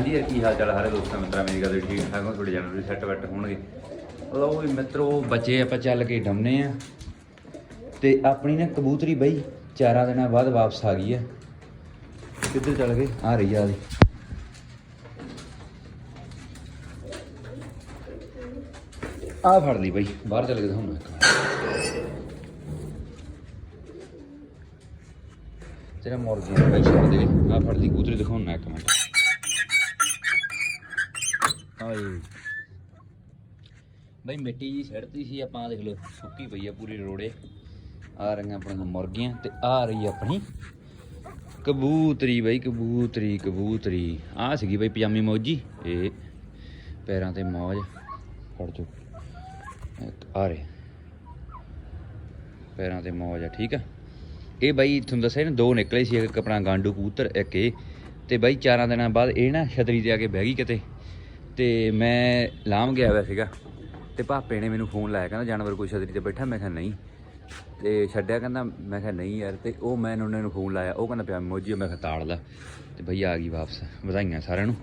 ਹਾਂਜੀ ਯਾਰ ਕੀ ਹਾਲ ਚਾਲ ਆ ਸਾਰੇ ਦੋਸਤਾਂ, ਮਿੱਤਰਾਂ, ਮੇਰੀ ਗੱਲ ਠੀਕ ਠਾਕ ਹੋ, ਤੁਹਾਡੇ ਜਨਮ ਸੈੱਟ ਬੈਟ ਹੋਣਗੇ। ਲਓ ਵੀ ਮਿੱਤਰੋ, ਬੱਚੇ ਆਪਾਂ ਚੱਲ ਕੇ ਡੰਮਨੇ ਆ। ਤੇ ਆਪਣੀ ਨਾ ਕਬੂਤਰੀ ਬਈ, ਚਾਰਾਂ ਦਿਨਾਂ ਬਾਅਦ ਵਾਪਸ ਆ ਗਈ ਆ। ਕਿੱਧਰ ਚੱਲ ਗਏ? ਆ ਰਹੀ ਆ ਦੀ ਆ ਫੜ ਲਈ ਬਈ, ਬਾਹਰ ਚੱਲ ਗਏ ਦਿਖਾਉਣਾ ਇੱਕ ਮਿੰਟ ਤੇਰਾ ਮੁਰਗੀ ਬਈ ਛੱਡ ਦੇ ਆ ਫੜ ਲਈ ਕਬੂਤਰੀ ਦਿਖਾਉਣਾ ਇੱਕ ਮਿੰਟ। ਆਏ ਬਈ ਮਿੱਟੀ ਜੀ ਛੱਡਤੀ ਸੀ, ਆਪਾਂ ਆਹ ਦੇਖ ਲਓ, ਸੁੱਕੀ ਪਈ ਆ ਪੂਰੀ ਰੋੜੇ। ਆ ਰਹੀਆਂ ਆਪਣੀਆਂ ਮੁਰਗੀਆਂ ਤੇ ਆ ਰਹੀ ਆਪਣੀ ਕਬੂਤਰੀ ਬਈ, ਕਬੂਤਰੀ ਕਬੂਤਰੀ। ਆ ਸੀਗੀ ਬਈ ਪਜਾਮੀ ਮੌਜੀ, ਇਹ ਪੈਰਾਂ ਤੇ ਮੌਜ। ਫੜ ਚੋ ਆ ਰਹੇ। ਪੈਰਾਂ ਤੇ ਮੌਜ ਆ, ਠੀਕ ਆ। ਇਹ ਬਾਈ ਤੁਹਾਨੂੰ ਦੱਸਿਆ ਨਾ, ਦੋ ਨਿਕਲੇ ਸੀ, ਇੱਕ ਆਪਣਾ ਗਾਂਡੂ ਕਬੂਤਰ, ਇੱਕ ਇਹ। ਤੇ ਬਾਈ ਚਾਰਾਂ ਦਿਨਾਂ ਬਾਅਦ ਇਹ ਨਾ ਛਤਰੀ ਤੇ ਆ ਕੇ ਬਹਿ ਗਈ ਕਿਤੇ। ਤੇ ਮੈਂ ਲਾਮ ਗਿਆ ਹੋਇਆ ਸੀਗਾ ਤੇ ਭਾਪੇ ਨੇ ਮੈਨੂੰ ਫੋਨ ਲਾਇਆ, ਕਹਿੰਦਾ ਜਾਨਵਰ ਕੋਈ ਛਤਰੀ ਤੇ ਬੈਠਾ, ਮੈਂ ਕਿਹਾ ਨਹੀਂ। ਤੇ ਛੱਡਿਆ, ਕਹਿੰਦਾ ਮੈਂ ਕਿਹਾ ਨਹੀਂ ਯਾਰ, ਤੇ ਉਹ ਮੈਂ ਉਹਨਾਂ ਨੂੰ ਫੋਨ ਲਾਇਆ, ਉਹ ਕਹਿੰਦਾ ਪਿਆ ਮੋਜੀ ਮੈਂ ਕਿਹਾ ਤਾੜ ਲਾ। ਤੇ ਭਈ ਆ ਗਈ ਵਾਪਸ, ਵਧਾਈਆਂ ਸਾਰਿਆਂ ਨੂੰ।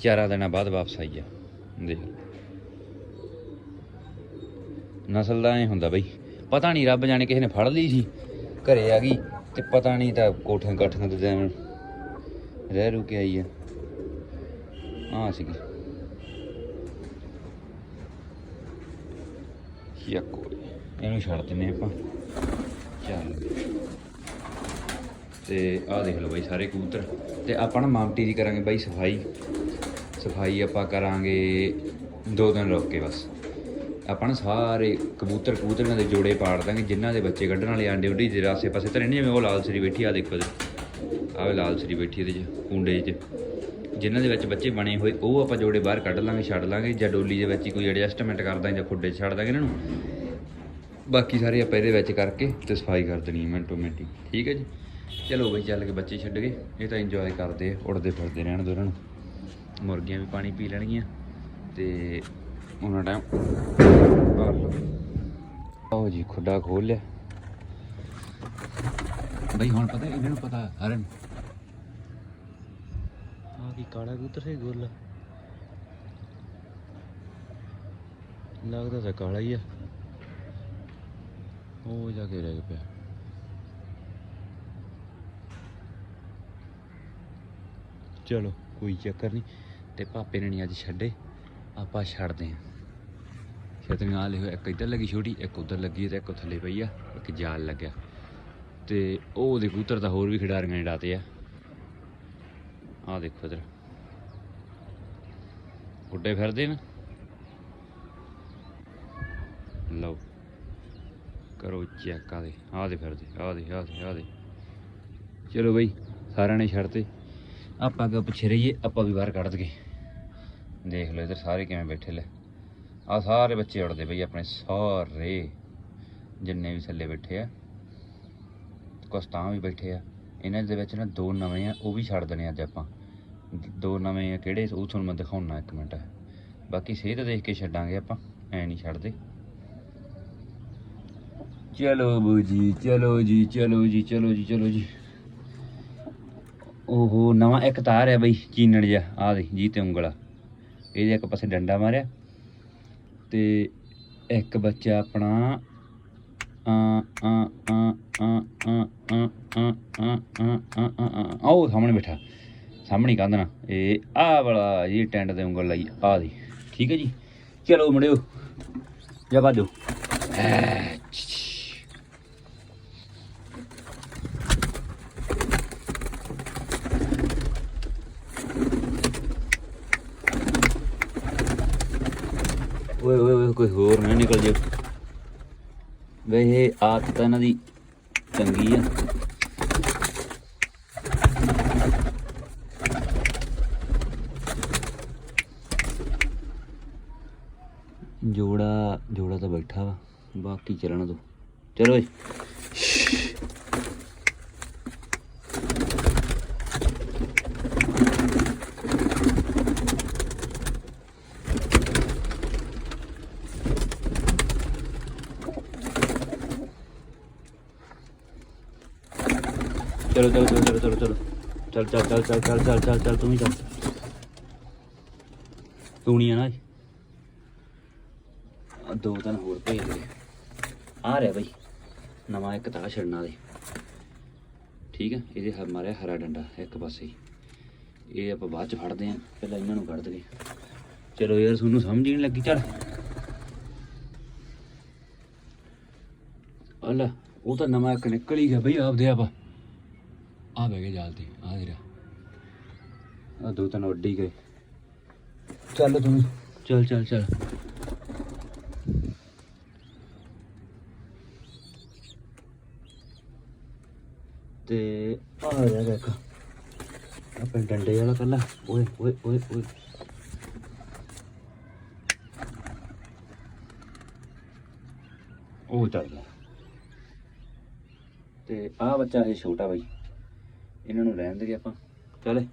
ਚਾਰਾਂ ਦਿਨਾਂ ਬਾਅਦ ਵਾਪਸ ਆਈ ਆ। ਦੇਖ। ਨਸਲ ਦਾ ਐ ਹੁੰਦਾ ਬਈ। ਪਤਾ ਨਹੀਂ ਰੱਬ ਜਾਣੇ ਕਿਸੇ ਨੇ ਫੜ ਲਈ ਸੀ, ਘਰੇ ਆ ਗਈ, ਤੇ ਪਤਾ ਨਹੀਂ ਤਾਂ ਕੋਠਿਆਂ ਕਾਠਿਆਂ ਤੇ ਰਹਿ ਰੂ ਕੇ ਆਈ ਆ। ਆ ਸੀਗੀ। ਯਾਕੋ ਇਹਨੂੰ ਛੱਡ ਦਿੰਨੇ ਆਪਾਂ। ਚੱਲ। ਤੇ ਆਹ ਦੇਖ ਲਓ ਬਾਈ ਸਾਰੇ ਕਬੂਤਰ। ਤੇ ਆਪਾਂ ਨਾ ਮਾਮਟੀ ਦੀ ਕਰਾਂਗੇ ਬਾਈ ਸਫ਼ਾਈ। ਸਫ਼ਾਈ ਆਪਾਂ ਕਰਾਂਗੇ ਦੋ ਦਿਨ ਰੁਕ ਕੇ ਬਸ। ਆਪਾਂ ਨਾ ਸਾਰੇ ਕਬੂਤਰ ਕਬੂਤਰਾਂ ਦੇ ਜੋੜੇ ਪਾੜ ਦਾਂਗੇ, ਜਿਨ੍ਹਾਂ ਦੇ ਬੱਚੇ ਕੱਢਣ ਵਾਲੇ ਆਂਡੇ ਉੱਡੀ ਦੇ ਆਸੇ ਪਾਸੇ ਤਾਂ ਨਹੀਂ ਜਿਵੇਂ ਉਹ ਲਾਲ ਸਰੀ ਬੈਠੀ ਆ ਦੇਖੋ ਇਹਦੇ ਆਹ ਲਾਲ ਸਰੀ ਬੈਠੀ ਇਹਦੇ 'ਚ, ਕੁੰਡੇ 'ਚ। ਜਿਨ੍ਹਾਂ ਦੇ ਵਿੱਚ ਬੱਚੇ ਬਣੇ ਹੋਏ, ਉਹ ਆਪਾਂ ਜੋੜੇ ਬਾਹਰ ਕੱਢ ਲਾਂਗੇ, ਛੱਡ ਲਾਂਗੇ ਜਾਂ ਡੋਲੀ ਦੇ ਵਿੱਚ ਹੀ ਕੋਈ ਐਡਜਸਟਮੈਂਟ ਕਰ ਦਾਂਗੇ ਜਾਂ ਖੁੱਡੇ 'ਚ ਛੱਡ ਦਾਂਗੇ ਇਹਨਾਂ ਨੂੰ। ਬਾਕੀ ਸਾਰੇ ਆਪਾਂ ਇਹਦੇ ਵਿੱਚ ਕਰਕੇ ਤੇ ਸਫ਼ਾਈ ਕਰ ਦੇਣੀ ਹੈ ਮਿੰਟੋ ਮਿੰਟੀ। ਠੀਕ ਹੈ ਜੀ? ਚਲੋ ਬਈ, ਚੱਲ ਕੇ ਬੱਚੇ ਛੱਡ ਗਏ। ਇਹ ਤਾਂ ਇੰਜੋਏ ਕਰਦੇ ਆ, ਉੜਦੇ ਫਿਰਦੇ ਰਹਿਣ ਦੋ ਇਹਨਾਂ ਨੂੰ। ਮੁਰਗੀਆਂ ਵੀ ਪਾਣੀ ਪੀ ਲੈਣਗੀਆਂ ਤੇ ਉਹਨਾਂ ਟਾਈਮ ਕਰ ਲਓ। ਆਓ ਜੀ, ਖੁੱਡਾ ਖੋਲ ਲਿਆ। ਬਈ, ਹੁਣ ਪਤਾ, ਇਹਨਾਂ ਨੂੰ ਪਤਾ, ਹਰਨ। ਆ ਕੀ ਕਾਲਾ ਕਬੂਤਰ ਹੈ, ਗੋਲਾ। ਲੱਗਦਾ ਤਾਂ ਕਾਲਾ ਹੀ ਆ। ਉਹ ਜਾ ਕੇ ਰਹਿ ਪਿਆ। ਚਲੋ, ਕੋਈ ਚੱਕਰ ਨਹੀਂ। ਤੇ ਪਾਪੇ ਨੇ ਨਹੀਂ ਅੱਜ ਛੱਡੇ। ਆਪਾਂ ਛੱਡਦੇ ਹਾਂ। ਛਤਰੀਆਂ ਆ ਲਿਓ ਇੱਕ ਇੱਧਰ ਲੱਗੀ ਛੋਟੀ, ਇੱਕ ਉੱਧਰ ਲੱਗੀ ਤੇ ਇੱਕ ਥੱਲੇ ਪਈ ਆ, ਇੱਕ ਜਾਲ ਲੱਗਿਆ। ਤੇ ਉਹ ਉਹਦੇ ਕੂਤਰ ਤਾਂ ਹੋਰ ਵੀ ਖਿਡਾਰੀਆਂ ਨੇ ਡਾਤੇ ਆ। ਆਹ ਦੇਖੋ ਇਧਰ। ਗੁੱਡੇ ਫਿਰਦੇ ਨਾ। ਲਓ, ਕਰੋ ਚੈੱਕ ਆ ਦੇ ਆਹ ਦੇ ਫਿਰਦੇ ਆ ਦੇ ਆ ਦੇ ਆ ਦੇ। ਚਲੋ ਬਈ, ਸਾਰਿਆਂ ਨੇ ਛੱਡਤੇ। ਆਪਾਂ ਅੱਗੇ ਪਿੱਛੇ ਰਹੀਏ, ਆਪਾਂ ਵੀ ਬਾਹਰ ਕੱਢ ਦਗੇ ਦੇਖ ਲਓ ਇਧਰ ਸਾਰੇ ਕਿਵੇਂ ਬੈਠੇ ਲੈ। ਆ ਸਾਰੇ ਬੱਚੇ ਉੜਦੇ ਬਈ ਆਪਣੇ ਸਾਰੇ, ਜਿੰਨੇ ਵੀ ਥੱਲੇ ਬੈਠੇ ਆ। ਕੁਛ ਤਾਂ ਵੀ ਬੈਠੇ ਆ। ਇਹਨਾਂ ਦੇ ਵਿੱਚ ਨਾ ਦੋ ਨਵੇਂ ਆ, ਉਹ ਵੀ ਛੱਡ ਦੇਣੇ ਅੱਜ ਆਪਾਂ। ਦੋ ਨਵੇਂ ਆ ਕਿਹੜੇ, ਉਹ ਤੁਹਾਨੂੰ ਮੈਂ ਦਿਖਾਉਣਾ ਇੱਕ ਮਿੰਟ। ਬਾਕੀ ਸਿਹਤ ਦੇਖ ਕੇ ਛੱਡਾਂਗੇ ਆਪਾਂ, ਐ ਨਹੀਂ ਛੱਡਦੇ। ਚਲੋ ਬੂ ਜੀ, ਚਲੋ ਜੀ ਚਲੋ ਜੀ ਚਲੋ ਜੀ ਚਲੋ ਜੀ। ਓਹੋ, ਨਵਾਂ ਇੱਕ ਤਾਰ ਹੈ ਬਈ, ਚੀਨਣ ਜਿਹਾ ਆ ਦੇ ਜੀ ਤੇ ਉਂਗਲਾ। ਇਹਦੇ ਇੱਕ ਪਾਸੇ ਡੰਡਾ ਮਾਰਿਆ। ਤੇ ਇੱਕ ਬੱਚਾ ਆਪਣਾ ਆਓ ਸਾਹਮਣੇ ਬੈਠਾ। ਸਾਹਮਣੇ ਕੰਧ ਨਾ ਇਹ ਆ ਵਾਲਾ ਜੀ ਟੈਂਟ ਦੇ ਉਂਗਲ ਲਾਈ ਆ ਦੀ। ਠੀਕ ਹੈ ਜੀ? ਚਲੋ ਮੁੰਡਿਓ, ਜਾ ਬਾਜੋ ਓਏ ਓਏ ਓਏ, ਕੋਈ ਹੋਰ ਨਾ ਨਿਕਲ ਜੇ ਵੇ, ਇਹ ਆਦਤ ਤਾਂ ਇਹਨਾਂ ਦੀ ਚੰਗੀ ਆ। ਜੋੜਾ ਜੋੜਾ ਤਾਂ ਬੈਠਾ ਵਾ, ਬਾਕੀ ਚੱਲਣ ਦੋ ਚਲੋ ਜੀ ਚਲੋ ਚਲੋ ਚਲੋ ਚਲੋ ਚਲੋ ਚਲੋ ਚੱਲ ਚੱਲ ਚੱਲ ਚੱਲ ਚੱਲ ਚੱਲ ਚੱਲ ਚੱਲ ਤੂੰ ਹੀ ਚੱਲ ਤੂਣੀਆਂ ਨਾ ਆਹ ਦੋ ਤਿੰਨ ਹੋਰ ਭੇਜ ਦੇ ਆ ਰਿਹਾ ਬਈ ਨਵਾਂ ਇੱਕ ਤਾਂ ਛੜਨਾ ਦੇ ਠੀਕ ਹੈ ਇਹਦੇ ਹ ਮਾਰਿਆ ਹਰਾ ਡੰਡਾ ਇੱਕ ਪਾਸੇ ਹੀ। ਇਹ ਆਪਾਂ ਬਾਅਦ ਚ ਫੜਦੇ ਆਂ ਪਹਿਲਾਂ ਇਹਨਾਂ ਨੂੰ ਕੱਢ ਦਈਏ ਚਲੋ ਯਾਰ ਤੁਹਾਨੂੰ ਸਮਝ ਹੀ ਨਹੀਂ ਲੱਗੀ ਚੱਲ ਅੱਲਾ ਉਹ ਤਾਂ ਨਵਾਂ ਇੱਕ ਨਿਕਲ ਹੀ ਗਿਆ ਬਈ ਆਪਦੇ ਆਪ ਆ ਬਹਿ ਗਏ ਜਾਲ ਤੇ ਆ ਦੇ ਆ ਦੋ ਤਿੰਨ ਉੱਡ ਹੀ ਗਏ। ਚੱਲ ਤੂੰ। ਚੱਲ ਚੱਲ ਚੱਲ। ਤੇ ਆ ਰਿਹਾ ਦੇਖ। ਆਪਣੇ ਡੰਡੇ ਵਾਲਾ ਕੱਲਾ। ਓਏ ਓਏ ਓਏ ਓਏ। ਉਹ ਚੱਲ ਗਿਆ। ਤੇ ਆ ਬੱਚਾ ਇਹ ਛੋਟਾ ਬਾਈ। ਇਹਨਾਂ ਨੂੰ ਰਹਿਣ ਦੇਗੇ ਆਪਾਂ। ਚਲੇ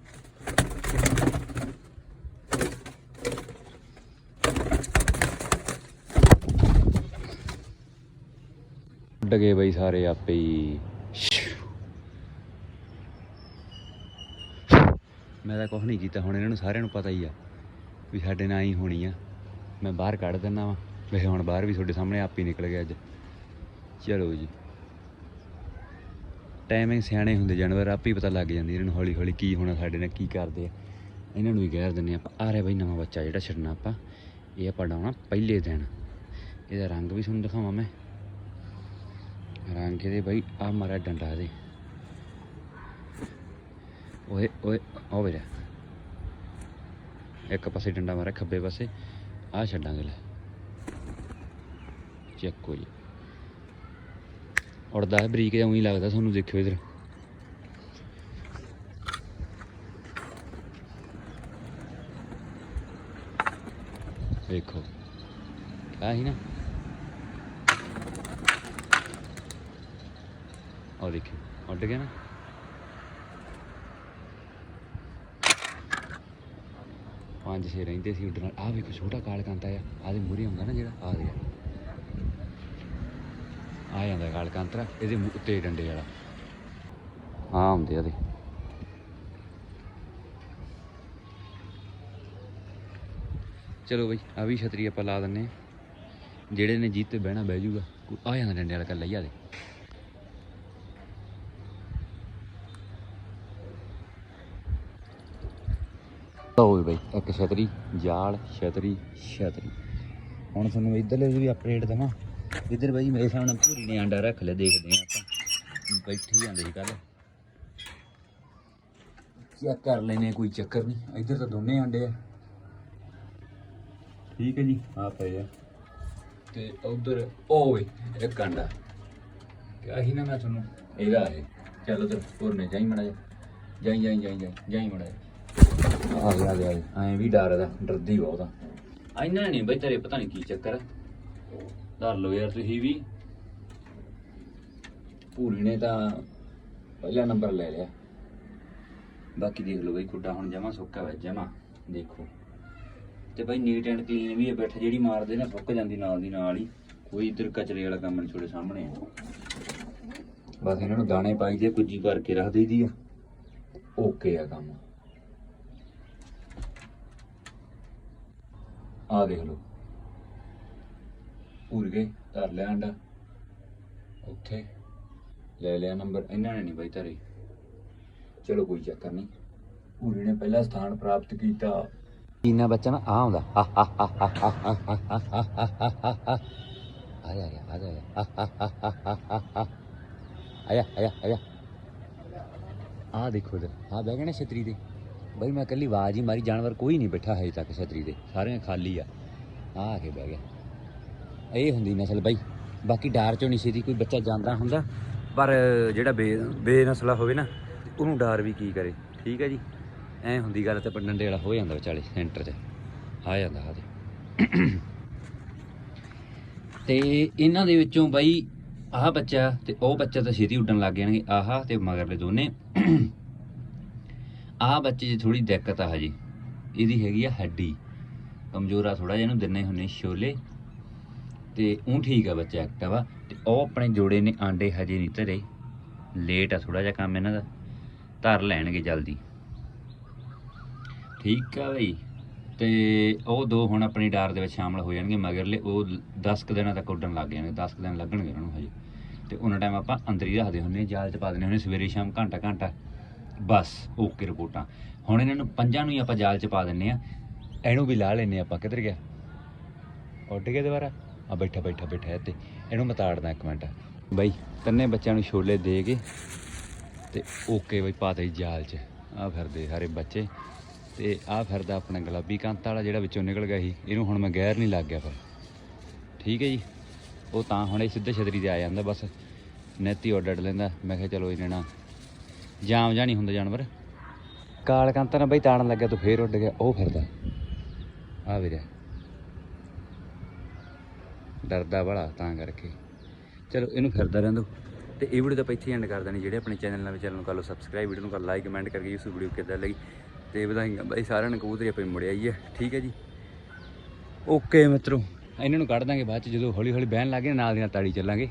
ਉੱਡ ਬਈ ਸਾਰੇ ਆਪੇ ਹੀ। ਮੈਂ ਤਾਂ ਕੁਝ ਨਹੀਂ ਕੀਤਾ, ਹੁਣ ਇਹਨਾਂ ਨੂੰ ਸਾਰਿਆਂ ਨੂੰ ਪਤਾ ਹੀ ਆ ਵੀ ਸਾਡੇ ਨਾਲ ਹੀ ਹੋਣੀ ਆ। ਮੈਂ ਬਾਹਰ ਕੱਢ ਦਿੰਦਾ ਵਾਂ। ਵੈਸੇ ਹੁਣ ਬਾਹਰ ਵੀ ਤੁਹਾਡੇ ਸਾਹਮਣੇ ਆਪ ਹੀ ਨਿਕਲ ਗਿਆ ਅੱਜ। ਚਲੋ ਜੀ। ਟਾਈਮਿੰਗ ਸਿਆਣੇ ਹੁੰਦੇ ਜਾਨਵਰ, ਆਪੇ ਹੀ ਪਤਾ ਲੱਗ ਜਾਂਦੀ ਇਹਨਾਂ ਨੂੰ ਹੌਲੀ ਹੌਲੀ ਕੀ ਹੋਣਾ ਸਾਡੇ ਨਾਲ, ਕੀ ਕਰਦੇ ਆ। ਇਹਨਾਂ ਨੂੰ ਵੀ ਕਹਿ ਦਿੰਦੇ ਆਪਾਂ, ਆ ਰਿਹਾ ਬਈ ਨਵਾਂ ਬੱਚਾ ਜਿਹੜਾ ਛੱਡਣਾ ਆਪਾਂ, ਇਹ ਆਪਾਂ ਡਾਉਣਾ ਪਹਿਲੇ ਦਿਨ। ਇਹਦਾ ਰੰਗ ਵੀ ਤੁਹਾਨੂੰ ਦਿਖਾਵਾਂ ਮੈਂ। ਰੰਗ ਇਹਦੇ ਬਈ ਆ ਮਾਰਾ ਡੰਡਾ ਇਹਦੇ। ਓਏ ਓਏ ਉਹ ਵੇਰਾ ਇੱਕ ਪਾਸੇ ਡੰਡਾ ਮਾਰਿਆ, ਖੱਬੇ ਪਾਸੇ ਆ ਛੱਡਾਂਗੇ ਲੈ। ਚੱਕੋ ਜੀ। ਉੜਦਾ ਹੈ, ਬਰੀਕ ਜਿਹਾ ਉਹੀ ਲੱਗਦਾ ਤੁਹਾਨੂੰ ਦੇਖਿਓ ਇਧਰ। ਵੇਖੋ ਆ ਹੀ ਨਾ। ਉਹ ਦੇਖਿਓ, ਉੱਡ ਗਿਆ ਨਾ। ਪੰਜ ਛੇ ਰਹਿੰਦੇ ਸੀ ਉੱਡਣ ਆ ਵੇਖੋ, ਛੋਟਾ ਕਾਲ ਕਾਂਤਾ ਆ ਆਦੇ ਮੂਰੇ ਹੁੰਦਾ ਨਾ ਜਿਹੜਾ ਆ ਦੇ ਆ ਜਾਂਦਾ ਕਾਲ ਕਾਂਤਰਾ, ਇਹਦੇ ਮੂੰਹ ਉੱਤੇ ਡੰਡੇ ਵਾਲਾ। ਆ ਹੁੰਦੇ ਆ ਦੇ ਚਲੋ ਬਈ, ਆ ਵੀ ਛਤਰੀ ਆਪਾਂ ਲਾ ਦਿੰਨੇ ਆਂ। ਜਿਹੜੇ ਨੇ ਜੀਤੇ ਬਹਿਣਾ ਬਹਿ ਜਾਊਗਾ ਕੋਈ ਆ ਜਾਂਦਾ ਡੰਡੇ ਵਾਲਾ, ਕੱਲਾ ਹੀ ਆ ਦੇ। ਲਓ ਬਈ, ਇੱਕ ਛਤਰੀ, ਜਾਲ, ਛਤਰੀ ਛਤਰੀ। ਹੁਣ ਤੁਹਾਨੂੰ ਇੱਧਰਲੇ ਵੀ ਅਪਡੇਟ ਦਵਾਂ। ਇੱਧਰ ਬਾਈ ਮੇਰੇ ਸਾਹਮਣੇ ਪੂਰੀ ਨੇ ਆਂਡਾ ਰੱਖ ਲਿਆ, ਦੇਖਦੇ ਆ ਆਪਾਂ। ਬੈਠੀ ਜਾਂਦੇ ਸੀ ਕੱਲ ਚੈੱਕ ਕਰ ਲੈਨੇ ਕੋਈ ਚੱਕਰ ਨਹੀਂ। ਇੱਧਰ ਤਾਂ ਦੋਨੇ ਆਂਡੇ ਆ। ਠੀਕ ਹੈ ਜੀ, ਆ ਪਏ ਆ। ਤੇ ਉਧਰ ਓਏ ਇੱਕ ਆਂਡਾ ਕਿਹਾ ਸੀ ਨਾ ਮੈਂ ਤੁਹਾਨੂੰ, ਇਹਦਾ ਹੈ ਚੱਲ ਉਧਰ ਹੋਰ ਜਾਈ ਮੜਾ ਜਾਈ ਜਾਈ ਜਾਈ ਜਾਈ ਜਾਈ ਮੜਾ ਆ ਗਿਆ ਆ ਗਿਆ ਐਂ ਵੀ ਡਰਦਾ ਡਰਦੀ ਬਹੁਤ ਆ। ਇੰਨਾ ਨਹੀਂ ਬਈ ਤੇਰੇ, ਪਤਾ ਨਹੀਂ ਕੀ ਚੱਕਰ ਆ। ਧਰ ਲਓ ਯਾਰ ਤੁਸੀਂ ਵੀ। ਭੂਰੀ ਨੇ ਤਾਂ ਪਹਿਲਾ ਨੰਬਰ ਲੈ ਲਿਆ। ਬਾਕੀ ਦੇਖ ਲਓ ਬਈ ਖੁੱਡਾ ਹੁਣ ਜਮਾ ਸੁੱਕਾ ਹੋਇਆ, ਜਮਾ। ਦੇਖੋ। ਤੇ ਬਈ ਨੀਟ ਐਂਡ ਕਲੀਨ ਵੀ ਹੈ ਬੈਠ, ਜਿਹੜੀ ਮਾਰਦੇ ਨਾ ਸੁੱਕ ਜਾਂਦੀ ਨਾਲ ਦੀ ਨਾਲ ਹੀ। ਕੋਈ ਇਧਰ ਕਚਰੇ ਵਾਲਾ ਕੰਮ ਨਹੀਂ ਤੁਹਾਡੇ ਸਾਹਮਣੇ। ਆ ਬਸ ਇਹਨਾਂ ਨੂੰ ਦਾਣੇ ਪਾਈ ਦੇ, ਕੁੱਜੀ ਕੇ ਰੱਖ ਦਈਦੀ ਆ। ਓਕੇ ਆ ਕੰਮ। ਆ ਦੇਖ ਲਓ। ਭੁਰ ਗਏ ਧਰ ਲਿਆ ਅੰਡਾ ਉੱਥੇ ਲੈ ਲਿਆ ਨੰਬਰ ਇਹਨਾਂ ਨੇ ਨਹੀਂ ਬਾਈ ਧਰੇ ਚਲੋ ਕੋਈ ਚੱਕਰ ਨਹੀਂ ਭੂਰੀ ਨੇ ਪਹਿਲਾ ਸਥਾਨ ਪ੍ਰਾਪਤ ਕੀਤਾ ਇਹਨਾਂ ਬੱਚਾ ਨਾ ਆ ਆਉਂਦਾ ਆਇਆ ਆਇਆ ਆਇਆ ਆਇਆ ਆਇਆ ਆਇਆ ਆ ਦੇਖੋ ਇਧਰ ਆ ਬਹਿ ਗਏ ਨੇ ਛਤਰੀ ਦੇ ਬਈ ਮੈਂ ਕੱਲੀ ਆਵਾਜ਼ ਹੀ ਮਾਰੀ ਜਾਨਵਰ ਕੋਈ ਨਹੀਂ ਬੈਠਾ ਹਜੇ ਤੱਕ ਛਤਰੀ ਦੇ ਸਾਰੇ ਖਾਲੀ ਆ ਆ ਆ ਕੇ ਬਹਿ ਗਿਆ ਇਹ ਹੁੰਦੀ ਨਸਲ ਬਾਈ। ਬਾਕੀ ਡਾਰ ਚੋਂ ਨਹੀਂ ਸੀ ਕੋਈ ਬੱਚਾ ਜਾਂਦਾ ਹੁੰਦਾ, ਪਰ ਜਿਹੜਾ ਬੇ, ਬੇਨਸਲਾ ਹੋਵੇ ਨਾ, ਉਹਨੂੰ ਡਾਰ ਵੀ ਕੀ ਕਰੇ, ਠੀਕ ਹੈ ਜੀ? ਐ ਹੁੰਦੀ ਗੱਲ ਤੇ ਪਰ ਡੰਡੇ ਵਾਲਾ ਹੋ ਜਾਂਦਾ ਵਿਚਾਲੇ, ਸੈਂਟਰ 'ਚ ਆ ਜਾਂਦਾ ਆ ਦੇ ਤੇ ਇਹਨਾਂ ਦੇ ਵਿੱਚੋਂ ਬਾਈ ਆਹ ਬੱਚਾ ਤੇ ਉਹ ਬੱਚਾ ਤਾਂ ਛੇਤੀ ਉੱਡਣ ਲੱਗ ਜਾਣਗੇ, ਆਹ ਤੇ ਮਗਰਲੇ ਦੋਨੇ। ਆਹ ਬੱਚੇ 'ਚ ਥੋੜੀ ਦਿੱਕਤ ਆ ਹਜੇ। ਇਹਦੀ ਹੈਗੀ ਆ ਹੱਡੀ। ਕਮਜ਼ੋਰ ਆ ਥੋੜਾ ਜਿਹਾ ਇਹਨੂੰ ਦਿੰਨੇ ਹੁੰਨੇ ਛੋਲੇ। ਤੇ ਉਹ ਠੀਕ ਆ ਬੱਚਾ ਐਕਟਿਵ ਆ। ਤੇ ਉਹ ਆਪਣੇ ਜੋੜੇ ਨੇ ਆਂਡੇ ਹਜੇ ਨਹੀਂ ਧਰੇ। ਲੇਟ ਆ ਥੋੜਾ ਜਿਹਾ ਕੰਮ ਇਹਨਾਂ ਦਾ। ਧਰ ਲੈਣਗੇ ਜਲਦੀ। ਠੀਕ ਆ ਬਈ। ਤੇ ਉਹ ਦੋ ਹੁਣ ਆਪਣੀ ਡਾਰ ਦੇ ਵਿੱਚ ਸ਼ਾਮਲ ਹੋ ਜਾਣਗੇ, ਮਗਰਲੇ ਉਹ 10 ਕੁ ਦਿਨਾਂ ਤੱਕ ਉੱਡਣ ਲੱਗ ਜਾਣਗੇ। 10 ਕੁ ਦਿਨ ਲੱਗਣਗੇ ਉਹਨਾਂ ਨੂੰ ਹਜੇ। ਤੇ ਉਹਨਾਂ ਟਾਈਮ ਆਪਾਂ ਅੰਦਰ ਹੀ ਰੱਖਦੇ ਹੁੰਨੇ ਜਾਲ 'ਚ ਪਾ ਦਿੰਦੇ ਹੁੰਨੇ ਸਵੇਰੇ ਸ਼ਾਮ ਘੰਟਾ ਘੰਟਾ। ਬਸ ਓਕੇ ਰਿਪੋਰਟਾਂ। ਹੁਣ ਇਹਨਾਂ ਨੂੰ ਪੰਜਾਂ ਨੂੰ ਹੀ ਆਪਾਂ ਜਾਲ 'ਚ ਪਾ ਦਿੰਨੇ ਆ ਇਹਨੂੰ ਵੀ ਲਾ ਲੈਨੇ ਆਪਾਂ, ਕਿੱਧਰ ਗਿਆ? ਉੱਡ ਗਿਆ ਦੁਬਾਰਾ? ਆ ਬੈਠਾ ਬੈਠਾ ਬੈਠਾ ਇੱਥੇ। ਇਹਨੂੰ ਮੈਂ ਤਾੜਦਾ ਇੱਕ ਮਿੰਟ। ਬਈ, ਤਿੰਨੇ ਬੱਚਿਆਂ ਨੂੰ ਛੋਲੇ ਦੇ ਕੇ ਤੇ ਓਕੇ ਬਈ ਪਾਤੇ ਜਾਲ 'ਚ। ਆ ਫਿਰਦੇ ਸਾਰੇ ਬੱਚੇ। ਤੇ ਆ ਫਿਰਦਾ ਆਪਣਾ ਗੁਲਾਬੀ ਕੰਤ ਵਾਲਾ ਜਿਹੜਾ ਵਿੱਚੋਂ ਨਿਕਲ ਗਿਆ ਸੀ। ਇਹਨੂੰ ਹੁਣ ਮੈਂ ਗੈਰ ਨਹੀਂ ਲੱਗ ਗਿਆ ਫਿਰ। ਠੀਕ ਹੈ ਜੀ। ਉਹ ਤਾਂ ਹੁਣ ਇਹ ਸਿੱਧੇ ਛਤਰੀ ਤੇ ਆ ਜਾਂਦਾ ਬਸ। ਨੈਤੀ ਉੱਡ ਲੈਂਦਾ। ਮੈਂ ਕਿਹਾ ਚਲੋ ਇਹਨਾਂ ਨਾਲ ਜਾਮ ਜਾਂ ਨਹੀਂ ਹੁੰਦਾ ਜਾਨਵਰ। ਕਾਲ ਕੰਤ ਨਾਲ ਬਈ ਤਾੜਨ ਲੱਗਿਆ ਤੂੰ ਫੇਰ ਉੱਡ ਗਿਆ। ਉਹ ਫਿਰਦਾ। ਆ ਵੀਰੇ। ਡਰਦਾ ਬੜਾ ਤਾਂ ਕਰਕੇ। ਚਲੋ, ਇਹਨੂੰ ਫਿਰਦਾ ਰਹਿੰਦੋ ਤੇ ਇਹ ਵੀਡੀਓ ਤਾਂ ਆਪਾਂ ਇੱਥੇ ਐਂਡ ਕਰ ਦੇਣੀ। ਜਿਹੜੇ ਆਪਣੇ ਚੈਨਲ ਨਾਲ ਚੈਨਲ ਨੂੰ ਕਰ ਲਓ ਸਬਸਕ੍ਰਾਈਬ ਵੀਡੀਓ ਨੂੰ ਕਰ ਲਾਈਕ ਕਮੈਂਟ ਕਰਕੇ ਇਸ ਵੀਡੀਓ ਕਿੱਦਾਂ ਲੱਗੀ। ਤੇ ਵਧਾਈਆਂ ਬਾਈ ਸਾਰਿਆਂ ਨੂੰ, ਕਬੂਤਰੀ ਆਪੇ ਮੁੜਿਆ ਹੀ ਹੈ। ਠੀਕ ਹੈ ਜੀ? ਓਕੇ ਮਿੱਤਰੋ, ਇਹਨਾਂ ਨੂੰ ਕੱਢ ਦਾਂਗੇ ਬਾਅਦ ਚ ਜਦੋਂ ਹੌਲੀ ਹੌਲੀ ਬਹਿਣ ਲੱਗੇ ਨਾਲ ਦੀ ਨਾਲ ਤਾੜੀ ਚੱਲਾਂਗੇ।